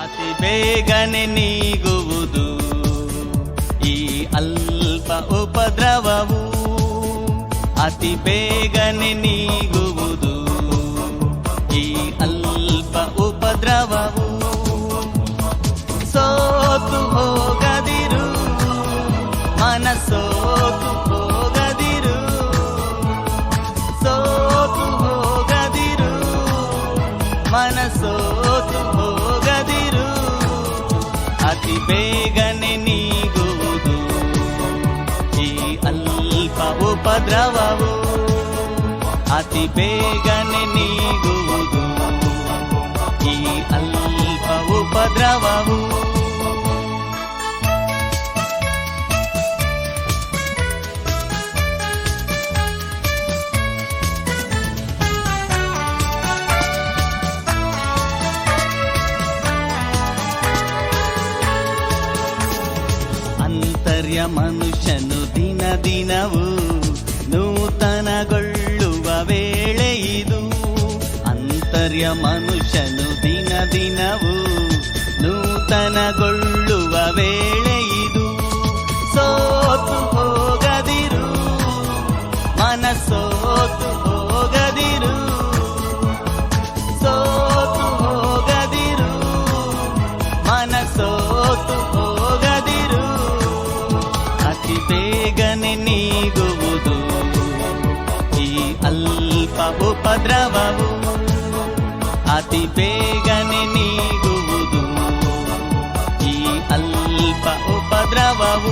ಅತಿ ಬೇಗನೆ ನೀಗುವುದು ಈ ಅಲ್ಪ ಉಪದ್ರವವು ಅತಿ ಬೇಗನೆ ನೀಗುವುದು ಈ ಅಲ್ಪ ಉಪದ್ರವವು ಸೋತು ಹೋಗದಿರು ಮನಸ್ಸೋತು ಹೋಗದಿರು ಸೋತು ಹೋಗದಿರು ಮನಸ್ಸೋತು ಅತಿ ಬೇಗನೆ ನೀಗುವುದು ಈ ಅಲ್ಪ ಉಪದ್ರವವು ಅತಿ ಬೇಗನೆ ನೀಗುವುದು ಈ ಅಲ್ಪ ಉಪದ್ರವವು ಅಂತರ್ಯ ಮನುಷ್ಯನು ದಿನ ದಿನವೂ ನೂತನಗೊಳ್ಳುವ ವೇಳೆ ಇದು. ಅಂತರ್ಯ ಮನುಷ್ಯನು ದಿನ ದಿನವೂ ನೂತನಗೊಳ್ಳುವ ವೇಳೆ ಇದು. ಸೋತು ಹೋಗದಿರು, ಮನಸ್ಸೋತು ಹೋಗದಿರು. ಸೋತು ಹೋಗದಿರು ಹೋಗದಿರು ಅತಿ ಬೇಗನೆ ನೀಗುವುದು ಈ ಅಲ್ಪ ಉಪದ್ರವವು ಅತಿ ಬೇಗನೆ ನೀಗುವುದು ಈ ಅಲ್ಪ ಉಪದ್ರವವು